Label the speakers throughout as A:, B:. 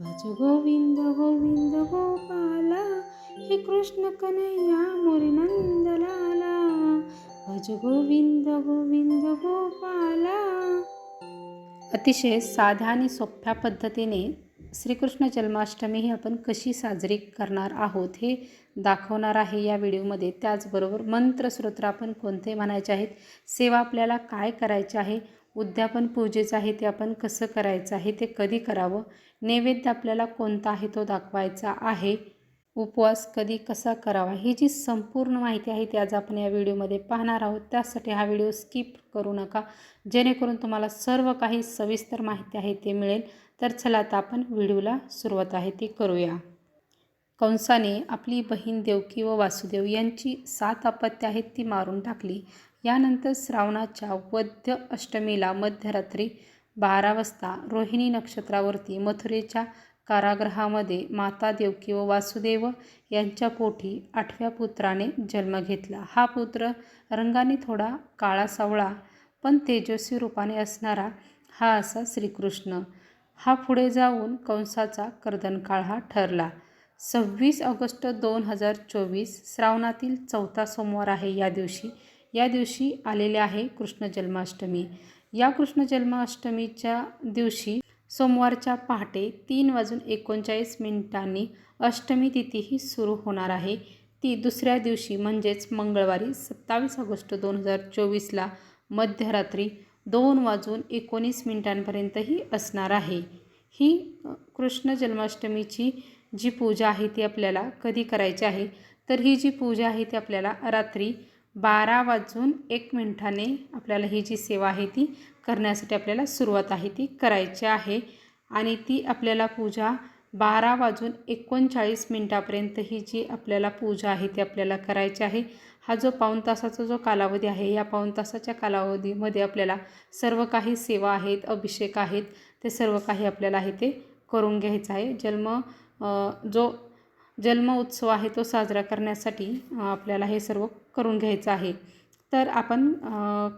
A: भज गोविंद गोविंद गोपाला हे कृष्ण कन्हैया मुरीनंदलाला भज गोविंद गोविंद गोपाला. अतिशय साध्या आणि सोप्या पद्धतीने श्रीकृष्ण जन्माष्टमी ही आपण कशी साजरी करणार आहोत हे दाखवणार आहे या व्हिडिओमध्ये. त्याचबरोबर मंत्रस्रोत्र आपण कोणते म्हणायचे आहेत सेवा आपल्याला काय करायचे आहे उद्यापन पूजेचं आहे ते आपण कसं करायचं आहे ते कधी करावं? नैवेद्य आपल्याला कोणता आहे तो दाखवायचा आहे. उपवास कधी कसा करावा? ही जी संपूर्ण माहिती आहे ती आज आपण या व्हिडिओमध्ये पाहणार आहोत. त्यासाठी हा व्हिडिओ स्किप करू नका. जेणेकरून तुम्हाला सर्व काही सविस्तर माहिती आहे ते मिळेल. तर चला आता आपण व्हिडिओला सुरुवात आहे ती करूया. कंसाने आपली बहीण देवकी व वासुदेव यांची सात अपत्य आहेत ती मारून टाकली. यानंतर श्रावणाच्या वद्य अष्टमीला मध्यरात्री बारा वाजता रोहिणी नक्षत्रावरती मथुरेच्या कारागृहामध्ये माता देवकी व वासुदेव यांच्या पोटी आठव्या पुत्राने जन्म घेतला. हा पुत्र रंगाने थोडा काळा सावळा पण तेजस्वी रूपाने असणारा हा असा श्रीकृष्ण. हा पुढे जाऊन कंसाचा कर्दनकाळ हा ठरला. सव्वीस ऑगस्ट दोन हजार चोवीस श्रावणातील चौथा सोमवार आहे या दिवशी. या दिवशी आलेले आहे कृष्ण जन्माष्टमी. या कृष्ण जन्माष्टमीच्या दिवशी सोमवारच्या पहाटे तीन वाजून एकोणचाळीस मिनिटांनी अष्टमी तिथीही सुरू होणार आहे. ती दुसऱ्या दिवशी म्हणजेच मंगळवारी सत्तावीस ऑगस्ट दोन हजार चोवीसला मध्यरात्री दोन वाजून एकोणीस मिनिटांपर्यंतही असणार आहे. ही कृष्ण जन्माष्टमीची जी पूजा आहे ती आपल्याला कधी करायची आहे? तर ही जी पूजा आहे ती आपल्याला रात्री बारा वाजून एक मिनिटाने आपल्याला ही जी सेवा आहे ती करण्यासाठी आपल्याला सुरुवात आहे ती करायची आहे. आणि ती आपल्याला पूजा बारा वाजून एकोणचाळीस मिनटापर्यंत ही जी आपल्याला पूजा आहे ती आपल्याला करायची आहे. हा जो पाऊण तासाचा जो कालावधी आहे या पाऊण तासाच्या कालावधीमध्ये आपल्याला सर्व काही सेवा आहेत अभिषेक आहेत ते सर्व काही आपल्याला आहे ते करून घ्यायचं आहे. जन्म जो जन्म उत्सव आहे तो साजरा करण्यासाठी आपल्याला हे सर्व करून घ्यायचं आहे. तर आपण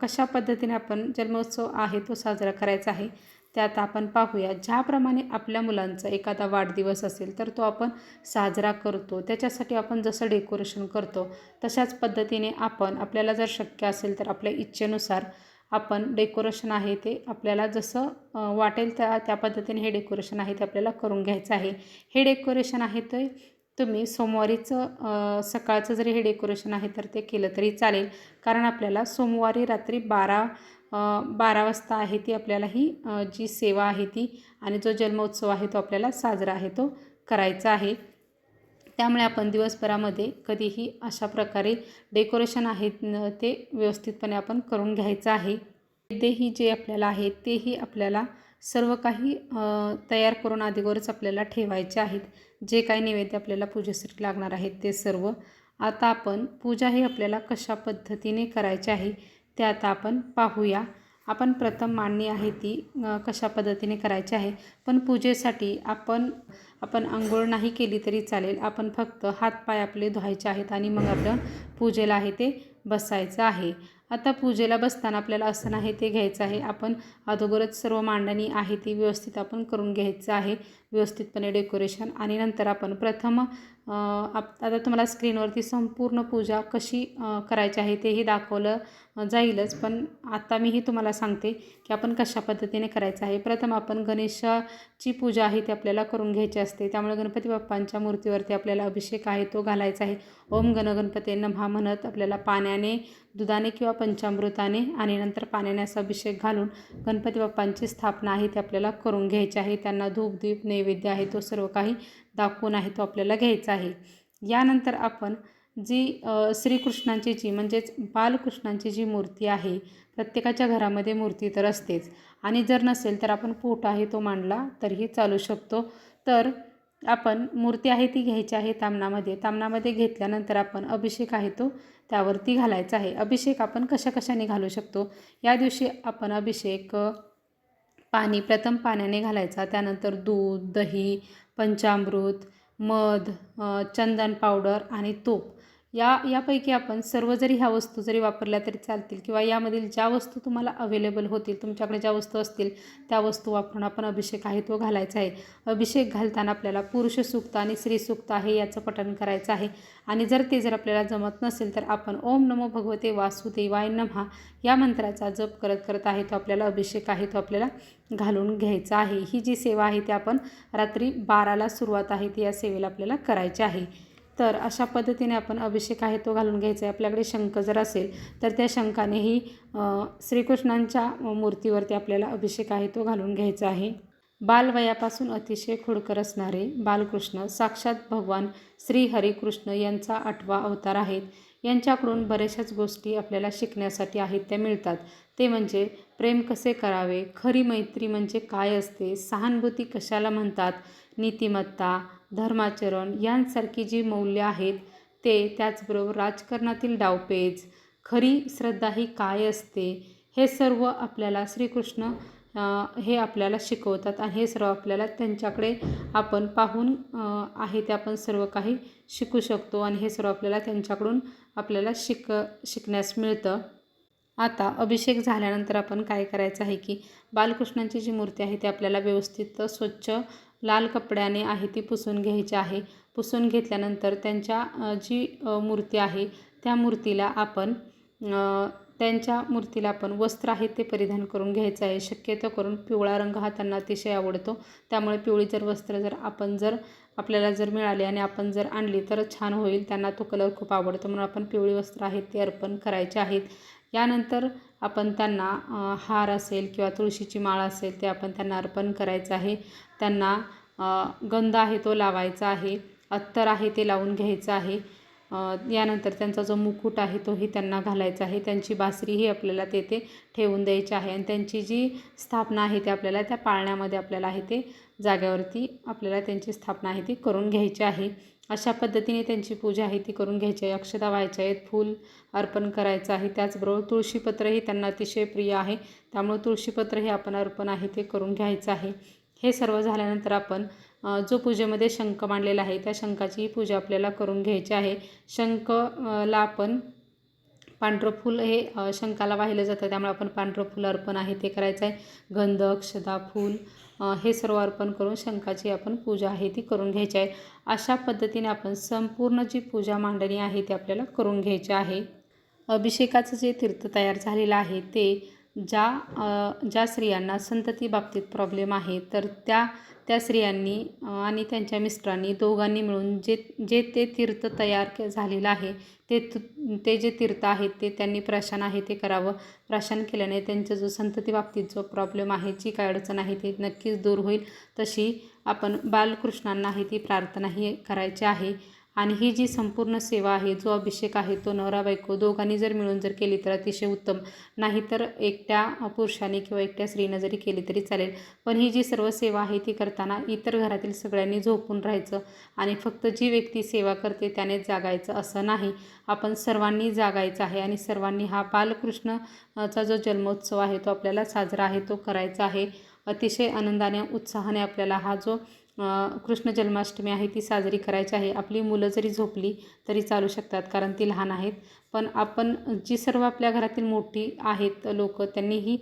A: कशा पद्धतीने आपण जन्मोत्सव आहे तो साजरा करायचा आहे त्यात आपण पाहूया. ज्याप्रमाणे आपल्या मुलांचा एखादा वाढदिवस असेल तर तो आपण साजरा करतो. त्याच्यासाठी आपण जसं डेकोरेशन करतो तशाच पद्धतीने आपण आपल्याला जर शक्य असेल तर आपल्या इच्छेनुसार आपण डेकोरेशन आहे ते आपल्याला जसं वाटेल त्या त्या पद्धतीने हे डेकोरेशन आहे ते आपल्याला करून घ्यायचं आहे. हे डेकोरेशन आहे ते तुम्ही सोमवारीचं सकाळचं जरी हे डेकोरेशन आहे तर ते केलं तरी चालेल. कारण आपल्याला सोमवारी रात्री बारा बारा वाजता आहे ती आपल्याला ही जी सेवा आहे ती आणि जो जन्मोत्सव आहे तो आपल्याला साजरा आहे तो करायचा आहे. त्यामुळे आपण दिवसभरामध्ये कधीही अशा प्रकारे डेकोरेशन आहेत ते व्यवस्थितपणे आपण करून घ्यायचं आहे. तेही जे आपल्याला आहे तेही आपल्याला सर्व काही तयार करून अगोदरच आपल्याला ठेवायचे आहेत. जे काही नैवेद्य आपल्याला पूजेसाठी लागणार आहेत ते सर्व आता आपण पूजा ही आपल्याला कशा पद्धतीने करायची आहे ते आता आपण पाहूया. आपण प्रथम मांडणी आहे ती कशा पद्धतीने करायची आहे. पण पूजेसाठी आपण आपण आंघोळ नाही केली तरी चालेल. आपण फक्त हातपाय आपले धुवायचे आहेत आणि मग आपण पूजेला आहे ते बसायचं आहे. आता पूजेला बसताना आपल्याला असं नाही ते घ्यायचं आहे. आपण अगोदरच सर्व मांडणी आहे ती व्यवस्थित आपण करून घ्यायचं आहे. व्यवस्थितपणे डेकोरेशन. आणि नंतर आपण प्रथम आप आता तुम्हाला स्क्रीनवरती संपूर्ण पूजा कशी करायची आहे तेही दाखवलं जाईलच. पण आता मीही तुम्हाला सांगते की आपण कशा पद्धतीने करायचं आहे. प्रथम आपण गणेशाची पूजा आहे ती आपल्याला करून घ्यायची असते. त्यामुळे गणपती बाप्पांच्या मूर्तीवरती आपल्याला अभिषेक आहे तो घालायचा आहे. ओम गणगणपते नमहा म्हणत आपल्याला पाण्याने दुधाने किंवा पंचामृताने आणि नंतर पाण्याने असा अभिषेक घालून गणपती बाप्पांची स्थापना आहे ती आपल्याला करून घ्यायची आहे. त्यांना धूप दीप नैवेद्य आहे तो सर्व काही दाखवून आहे तो आपल्याला घ्यायचा आहे. यानंतर आपण जी श्रीकृष्णांची जी म्हणजेच बालकृष्णांची जी मूर्ती आहे प्रत्येकाच्या घरामध्ये मूर्ती तर असतेच. आणि जर नसेल तर आपण पोट आहे तो मांडला तरीही चालू शकतो. तर आपण मूर्ती आहे ती घ्यायची आहे तामणामध्ये. तामणामध्ये घेतल्यानंतर आपण अभिषेक आहे तो त्यावरती घालायचा आहे. अभिषेक आपण कशा कशाने घालू शकतो? या दिवशी आपण अभिषेक पाणी प्रथम पाण्याने घालायचा. त्यानंतर दूध दही पंचामृत मध चंदन पावडर आणि तूप. या यापैकी आपण सर्व जरी ह्या वस्तू जरी वापरल्या तरी चालतील किंवा यामधील ज्या वस्तू तुम्हाला अवेलेबल होतील तुमच्याकडे ज्या वस्तू असतील त्या वस्तू वापरून आपण अभिषेक आहे तो घालायचा आहे. अभिषेक घालताना आपल्याला पुरुष सूक्त आणि स्त्री सुक्त आहे याचं पठण करायचं आहे. आणि जर ते जर आपल्याला जमत नसेल तर आपण ओम नमो भगवते वासुदेवाय नमहा या मंत्राचा जप करत करत आहे तो आपल्याला अभिषेक आहे तो आपल्याला घालून घ्यायचा आहे. ही जी सेवा आहे ती आपण रात्री बाराला सुरुवात आहे ती या सेवेला आपल्याला करायची आहे. तर अशा पद्धतीने आपण अभिषेक आहे तो घालून घ्यायचा आहे. आपल्याकडे शंख जर असेल तर त्या शंखानेही श्रीकृष्णांच्या मूर्तीवरती आपल्याला अभिषेक आहे तो घालून घ्यायचा आहे. बालवयापासून अतिशय खुडकर असणारे बालकृष्ण साक्षात भगवान श्री हरिकृष्ण यांचा आठवा अवतार आहेत. यांच्याकडून बऱ्याचशाच गोष्टी आपल्याला शिकण्यासाठी आहेत त्या मिळतात. ते म्हणजे प्रेम कसे करावे खरी मैत्री म्हणजे काय असते सहानुभूती कशाला म्हणतात नीतिमत्ता धर्माचरण यांसारखी जी मौल्य आहेत ते त्याचबरोबर राजकारणातील डावपेच खरी श्रद्धा ही काय असते हे सर्व आपल्याला श्रीकृष्ण हे आपल्याला शिकवतात आणि हे सर्व आपल्याला त्यांच्याकडे आपण पाहून आहे ते आपण सर्व काही शिकू शकतो आणि हे सर्व आपल्याला त्यांच्याकडून आपल्याला शिक शिकण्यास मिळतं. आता अभिषेक झाल्यानंतर आपण काय करायचं आहे की बालकृष्णांची जी मूर्ती आहे ती आपल्याला व्यवस्थित स्वच्छ लाल कपड्याने आहे ती पुसून घ्यायची आहे. पुसून घेतल्यानंतर त्यांच्या जी मूर्ती आहे त्या मूर्तीला आपण त्यांच्या मूर्तीला आपण वस्त्र आहे ते परिधान करून घ्यायचं आहे. शक्यतो करून पिवळा रंग हा त्यांना अतिशय आवडतो. त्यामुळे पिवळी जर वस्त्र जर आपण जर आपल्याला जर मिळाली आणि आपण जर आणली तर छान होईल. त्यांना तो कलर खूप आवडतो. म्हणून आपण पिवळी वस्त्र आहेत ते अर्पण करायचे आहेत. यानंतर आपण त्यांना हार असेल किंवा तुळशीची माळ असेल ते आपण त्यांना अर्पण करायचं आहे. त्यांना गंध आहे तो लावायचा आहे अत्तर आहे ते लावून घ्यायचं आहे. यानंतर त्यांचा जो मुकुट आहे तोही त्यांना घालायचा आहे. त्यांची बासरीही आपल्याला तेथे ठेवून द्यायची आहे आणि त्यांची जी स्थापना आहे ती आपल्याला त्या पाळण्यामध्ये आपल्याला आहे ते जाग्यावरती आपल्याला त्यांची स्थापना आहे ती करून घ्यायची आहे. अशा पद्धतीने त्यांची पूजा आहे ती करून घ्यायची आहे. अक्षता व्हायच्या आहेत फूल अर्पण करायचं आहे. त्याचबरोबर तुळशीपत्रही त्यांना अतिशय प्रिय आहे. त्यामुळे तुळशीपत्र हे आपण अर्पण आहे ते करून घ्यायचं आहे. हे सर्व झाल्यानंतर आपण जो पूजेमध्ये शंख मांडलेला आहे त्या शंखाची पूजा आपल्याला करून घ्यायची आहे. शंखला आपण पांढरं फूल हे शंखाला वाहिलं जातं. त्यामुळे आपण पांढरं फूल अर्पण आहे ते करायचं आहे. गंध अक्षदा फूल हे सर्व अर्पण करून शंखाची आपण पूजा आहे ती करून घ्यायची आहे. अशा पद्धतीने आपण संपूर्ण जी पूजा मांडणी आहे ती आपल्याला करून घ्यायची आहे. अभिषेकाचं जे तीर्थ तयार झालेलं आहे ते ज्या ज्या स्त्रियांना संतती बाबतीत प्रॉब्लेम आहे तर त्या त्या स्त्रियांनी आणि त्यांच्या मिस्टरांनी दोघांनी मिळून जे जे ते तीर्थ तयार के झालेलं आहे ते ते जे तीर्थ आहेत ते त्यांनी प्राशन आहे ते करावं. प्राशन केल्याने त्यांचा जो संतती बाबतीत जो प्रॉब्लेम आहे जी काय अडचण आहे ती नक्कीच दूर होईल. तशी आपण बालकृष्णांना ही ती प्रार्थनाही करायची आहे. आणि ही जी संपूर्ण सेवा आहे जो अभिषेक आहे तो नवरा बायको दोघांनी जर मिळून जर केली तर अतिशय उत्तम. नाहीतर एकट्या पुरुषाने किंवा एकट्या स्त्रीनं जरी केली तरी चालेल. पण ही जी सर्व सेवा आहे ती करताना इतर घरातील सगळ्यांनी झोपून राहायचं आणि फक्त जी व्यक्ती सेवा करते त्याने जागायचं असं नाही. आपण सर्वांनी जागायचं आहे आणि सर्वांनी हा बालकृष्णचा जो जन्मोत्सव आहे तो आपल्याला साजरा आहे तो करायचा आहे. अतिशय आनंदाने उत्साहाने आपल्याला हा जो कृष्ण जन्माष्टमी आहे ती साजरी करायची आहे. आपली मुलं जरी झोपली तरी चालू शकतात कारण ती लहान आहेत. पण आपण जी सर्व आपल्या घरातील मोठी आहेत लोक त्यांनीही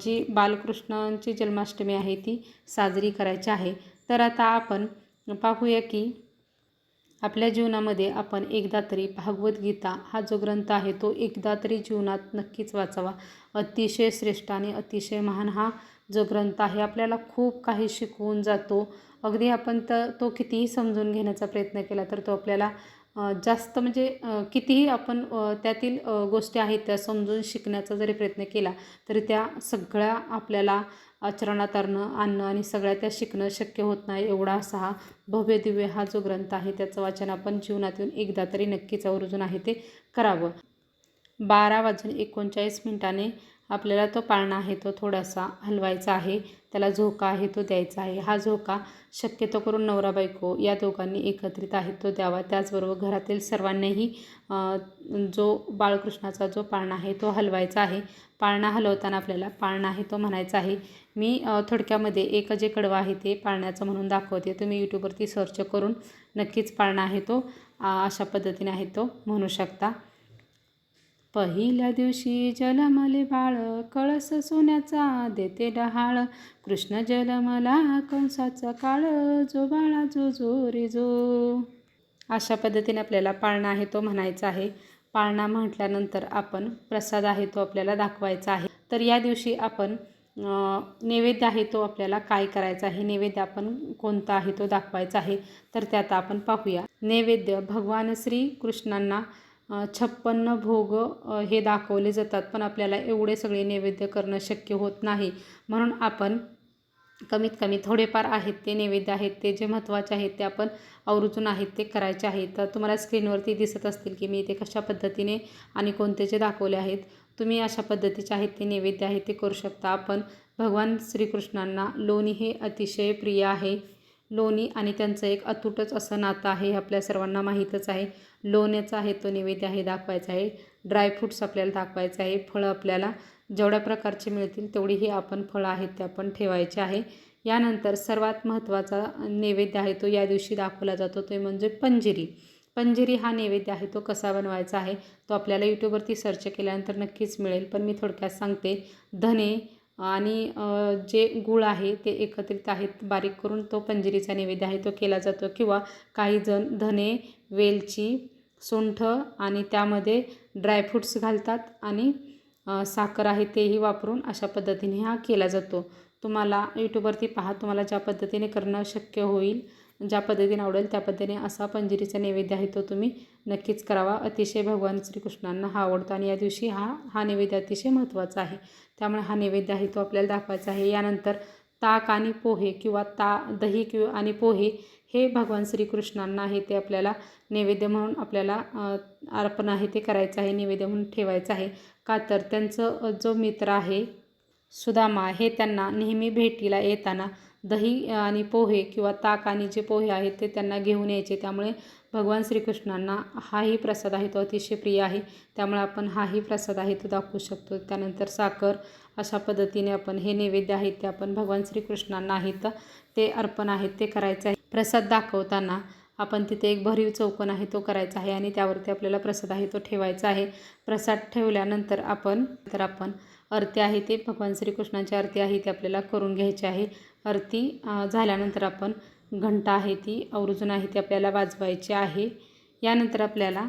A: जी बालकृष्णांची जन्माष्टमी आहे ती साजरी करायची आहे. तर आता आपण पाहूया की आपल्या जीवनामध्ये आपण एकदा तरी भागवद्गीता हा जो ग्रंथ आहे तो एकदा तरी जीवनात नक्कीच वाचावा. अतिशय श्रेष्ठ आणि अतिशय महान हा जो ग्रंथ आहे आपल्याला खूप काही शिकवून जातो. अगदी आपण तर तो कितीही समजून घेण्याचा प्रयत्न केला तर तो आपल्याला जास्त म्हणजे कितीही आपण त्यातील गोष्टी आहेत त्या समजून शिकण्याचा जरी प्रयत्न केला तरी त्या सगळ्या आपल्याला आचरणात आणणं आणणं आणि सगळ्या त्या शिकणं शक्य होत नाही एवढा असा हा भव्य दिव्य हा जो ग्रंथ आहे त्याचं वाचन आपण जीवनातून एकदा तरी नक्कीच आवर्जून आहे ते करावं. बारा वाजून एकोणचाळीस मिनिटाने आपल्याला तो पाळणा आहे तो थोडासा हलवायचा आहे. त्याला झोका आहे तो द्यायचा आहे. हा झोका शक्यतो करून नवरा बायको या दोघांनी एकत्रित आहे तो द्यावा. त्याचबरोबर घरातील सर्वांनीही जो बाळकृष्णाचा जो पाळणा आहे तो हलवायचा आहे. पाळणा हलवताना आपल्याला पाळणा आहे तो म्हणायचा आहे मी थोडक्यामध्ये एक जे कडवं आहे ते पाळण्याचं म्हणून दाखवते. तुम्ही यूट्यूबवरती सर्च करून नक्कीच पाळणा आहे तो अशा पद्धतीने आहे तो म्हणू शकता. पहिल्या दिवशी जलमले बाळ कळस सोन्याचा देते डहाळ. कृष्ण जलमला कंसाचा काळ जो बाळा जो जो रे जो. अशा पद्धतीने आपल्याला पाळणा आहे तो म्हणायचा आहे. पाळणा म्हटल्यानंतर आपण प्रसाद आहे तो आपल्याला दाखवायचा आहे. तर या दिवशी आपण नैवेद्य आहे तो आपल्याला काय करायचा आहे? नैवेद्य आपण कोणता आहे तो दाखवायचा आहे? तर त्यात आपण पाहूया. नैवेद्य भगवान श्री कृष्णांना छप्पन्न भोग हे दाखवले जातात पण आपल्याला एवढे सगळे नैवेद्य करणं शक्य होत नाही. म्हणून आपण कमीत कमी थोडेफार आहेत ते नैवेद्य आहेत ते जे महत्त्वाचे आहेत ते आपण आवर्जून आहेत ते करायचे आहेत. तर तुम्हाला स्क्रीनवरती दिसत असतील की मी ते कशा पद्धतीने आणि कोणते जे दाखवले आहेत तुम्ही अशा पद्धतीचे आहेत ते नैवेद्य आहेत ते करू शकता. आपण भगवान श्रीकृष्णांना लोणी हे अतिशय प्रिय आहे. लोणी आणि त्यांचं एक अतूटच असं नातं आहे हे आपल्या सर्वांना माहीतच आहे. लोण्याचा आहे तो नैवेद्य आहे दाखवायचा आहे. ड्रायफ्रूट्स आपल्याला दाखवायचे आहे फळं आपल्याला जेवढ्या प्रकारचे मिळतील तेवढी ही आपण फळं आहेत ते आपण ठेवायचे आहे. यानंतर सर्वात महत्त्वाचा नैवेद्य आहे तो या दिवशी दाखवला जातो ते म्हणजे पंजिरी. पंजिरी हा नैवेद्य आहे तो कसा बनवायचा आहे तो आपल्याला यूट्यूबवरती सर्च केल्यानंतर नक्कीच मिळेल. पण मी थोडक्यात सांगते धने आणि जे गूळ आहे ते एकत्रित आहेत बारीक करून तो पंजिरीचा नैवेद्य आहे तो केला जातो. किंवा काही जण धने वेलची सुंठ आणि त्यामध्ये ड्रायफ्रूट्स घालतात आणि साखर आहे तेही वापरून अशा पद्धतीने हा केला जातो. तुम्हाला यूट्यूबवरती पहा तुम्हाला ज्या पद्धतीने करणं शक्य होईल. ज्या पद्धतीने आवडेल त्या पद्धतीने असा पंजिरीचा नैवेद्य आहे तो तुम्ही नक्कीच करावा. अतिशय भगवान श्रीकृष्णांना हा आवडतो आणि या दिवशी हा हा नैवेद्य अतिशय महत्त्वाचा आहे. त्यामुळे हा नैवेद्य आहे तो आपल्याला दाखवायचा आहे. यानंतर ताक आणि पोहे किंवा ता दही किंवा आणि पोहे हे भगवान श्रीकृष्णांना आहे ते आपल्याला नैवेद्य म्हणून आपल्याला अर्पण आहे ते करायचं आहे नैवेद्य म्हणून ठेवायचं आहे. का तर त्यांचं जो मित्र आहे सुदामा हे त्यांना नेहमी भेटीला येताना दही आणि पोहे किंवा ताक आणि जे पोहे आहेत ते त्यांना घेऊन यायचे. त्यामुळे भगवान श्रीकृष्णांना हाही प्रसाद आहे तो अतिशय प्रिय आहे. त्यामुळे आपण हाही प्रसाद आहे तो दाखवू शकतो. त्यानंतर साखर अशा पद्धतीने आपण हे नैवेद्य आहेत ते आपण भगवान श्रीकृष्णांना आहेत ते अर्पण आहेत ते करायचं आहे. प्रसाद दाखवताना आपण तिथे एक भरीव चौकोन आहे तो करायचा आहे आणि त्यावरती आपल्याला प्रसाद आहे तो ठेवायचा आहे. प्रसाद ठेवल्यानंतर आपण तर आपण आरती आहे ते भगवान श्रीकृष्णांची आरती आहे ती आपल्याला करून घ्यायची आहे. आरती झाल्यानंतर आपण घंटा आहे ती आवर्जून आहे ती आपल्याला वाजवायची आहे. यानंतर आपल्याला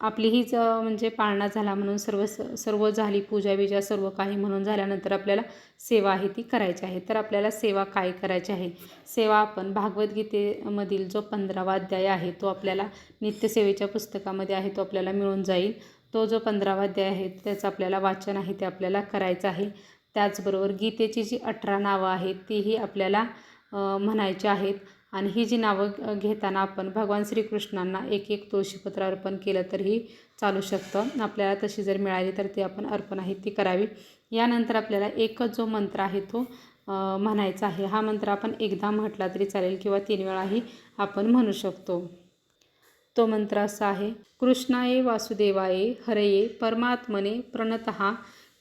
A: आपली हीच म्हणजे पाळणा झाला म्हणून सर्व स- सर्व झाली पूजा बिजा सर्व काही म्हणून झाल्यानंतर आपल्याला सेवा आहे ती करायची आहे. तर आपल्याला सेवा काय करायची आहे? सेवा आपण भागवद्गीतेमधील जो पंधरावा अध्याय आहे तो आपल्याला नित्यसेवेच्या पुस्तकामध्ये आहे तो आपल्याला मिळून जाईल. तो जो पंधरावा अध्याय आहे त्याचं आपल्याला वाचन आहे ते आपल्याला करायचं आहे. त्याचबरोबर गीतेची जी अठरा नावं आहेत तीही आपल्याला म्हणायची आहेत. आणि ही जी नावं घेताना आपण भगवान श्रीकृष्णांना एक एक तुळशीपत्र अर्पण केलं तरीही चालू शकतं. आपल्याला तशी जर मिळाली तर ती आपण अर्पण आहे ती करावी. यानंतर आपल्याला एकच जो मंत्र आहे तो म्हणायचा आहे. हा मंत्र आपण एकदा म्हटला तरी चालेल किंवा तीन वेळाही आपण म्हणू शकतो. तो मंत्र असा आहे कृष्णाये वासुदेवाये हरये परमात्मने प्रणतहा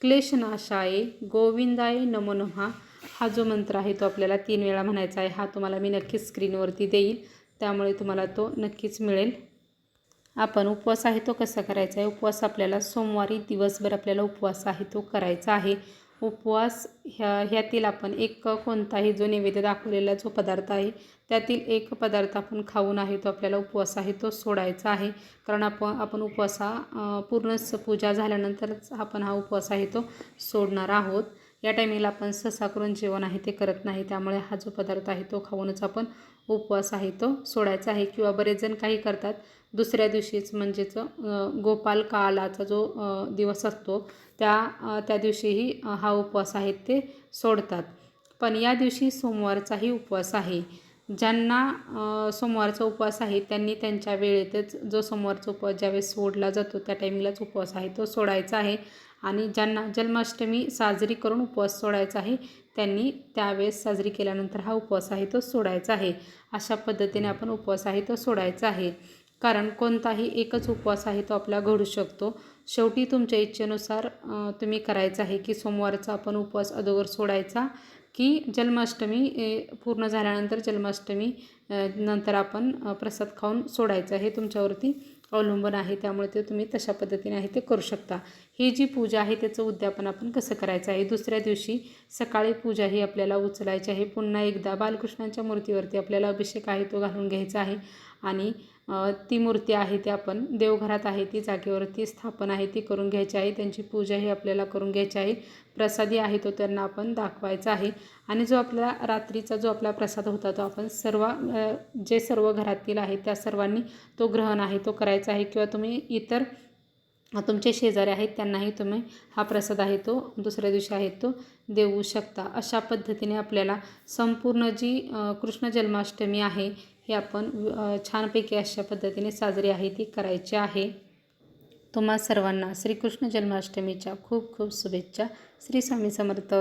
A: क्लेशनाशाये गोविंदाय नमो नमः. हा जो मंत्र आहे तो आपल्याला तीन वेळा म्हणायचा आहे. हा तुम्हाला मी नक्कीच स्क्रीनवरती देईल. त्यामुळे तुम्हाला तो नक्कीच मिळेल. आपण उपवास आहे तो कसा करायचा आहे? उपवास आपल्याला सोमवारी दिवसभर आपल्याला उपवास आहे तो करायचा आहे. उपवास ह्या ह्यातील आपण एक कोणताही जो नैवेद्य दाखवलेला जो पदार्थ आहे त्यातील एक पदार्थ आपण खाऊन आहे तो आपल्याला उपवास आहे तो सोडायचा आहे. कारण आपण आपण उपवासा पूर्ण स- पूजा झाल्यानंतरच आपण हा उपवास आहे तो सोडणार आहोत. या टायमिंगला आपण सहसा करून जेवण आहे ते करत नाही. त्यामुळे हा जो पदार्थ आहे तो खाऊनच आपण उपवास आहे तो सोडायचा आहे. किंवा बरेच जण काही करतात दुसऱ्या दिवशीच म्हणजेच गोपाल कालाचा जो दिवस असतो त्या त्या दिवशीही हा उपवास आहे ते सोडतात. पण या दिवशी सोमवारचाही उपवास आहे. ज्यांना सोमवारचा उपवास आहे त्यांनी त्यांच्या वेळेतच जो सोमवारचा उपवास ज्यावेळेस सोडला जातो त्या टायमिंगलाच उपवास आहे तो सोडायचा आहे. आणि ज्यांना जन्माष्टमी साजरी करून उपवास सोडायचा आहे त्यांनी त्यावेळेस साजरी केल्यानंतर हा उपवास आहे तो सोडायचा आहे. अशा पद्धतीने आपण उपवास आहे तो सोडायचा आहे. कारण कोणताही एकच उपवास आहे तो आपला घडू शकतो. शेवटी तुमच्या इच्छेनुसार तुम्ही करायचं आहे की सोमवारचा आपण उपवास अगोदर सोडायचा की जन्माष्टमी पूर्ण झाल्यानंतर जन्माष्टमी नंतर आपण प्रसाद खाऊन सोडायचं हे तुमच्यावरती अवलंबून आहे. त्यामुळे ते तुम्ही तशा पद्धतीने आहे ते करू शकता. ही जी पूजा आहे त्याचं उद्यापन आपण कसं करायचं आहे? दुसऱ्या दिवशी सकाळी पूजा ही आपल्याला उचलायची आहे. पुन्हा एकदा बालकृष्णांच्या मूर्तीवरती आपल्याला अभिषेक आहे तो घालून घ्यायचा आहे. आणि ती मूर्ती आहे ती आपण देवघरात आहे ती जागेवरती स्थापन आहे ती करून घ्यायची आहे त्यांची पूजा ही आपल्याला करून घ्यायची आहे प्रसादी आहे तो त्यांना आपण दाखवायचा आहे आणि जो आपला रात्रीचा जो आपला प्रसाद होता तो आपण सर्व जे सर्व घरातील आहे त्या सर्वांनी तो ग्रहण आहे तो करायचा आहे किंवा तुम्ही इतर तुमचे शेजारी आहेत त्यांनाही तुम्ही हा प्रसाद आहे तो दुसऱ्या दिवशी आहे तो देऊ शकता. अशा पद्धतीने आपल्याला संपूर्ण जी कृष्ण जन्माष्टमी आहे हे आपण छानपैकी अशा पद्धतीने साजरी आहे ती करायची आहे. तुम्हा सर्वांना श्रीकृष्ण जन्माष्टमीच्या खूप खूप शुभेच्छा. श्री स्वामी समर्थ.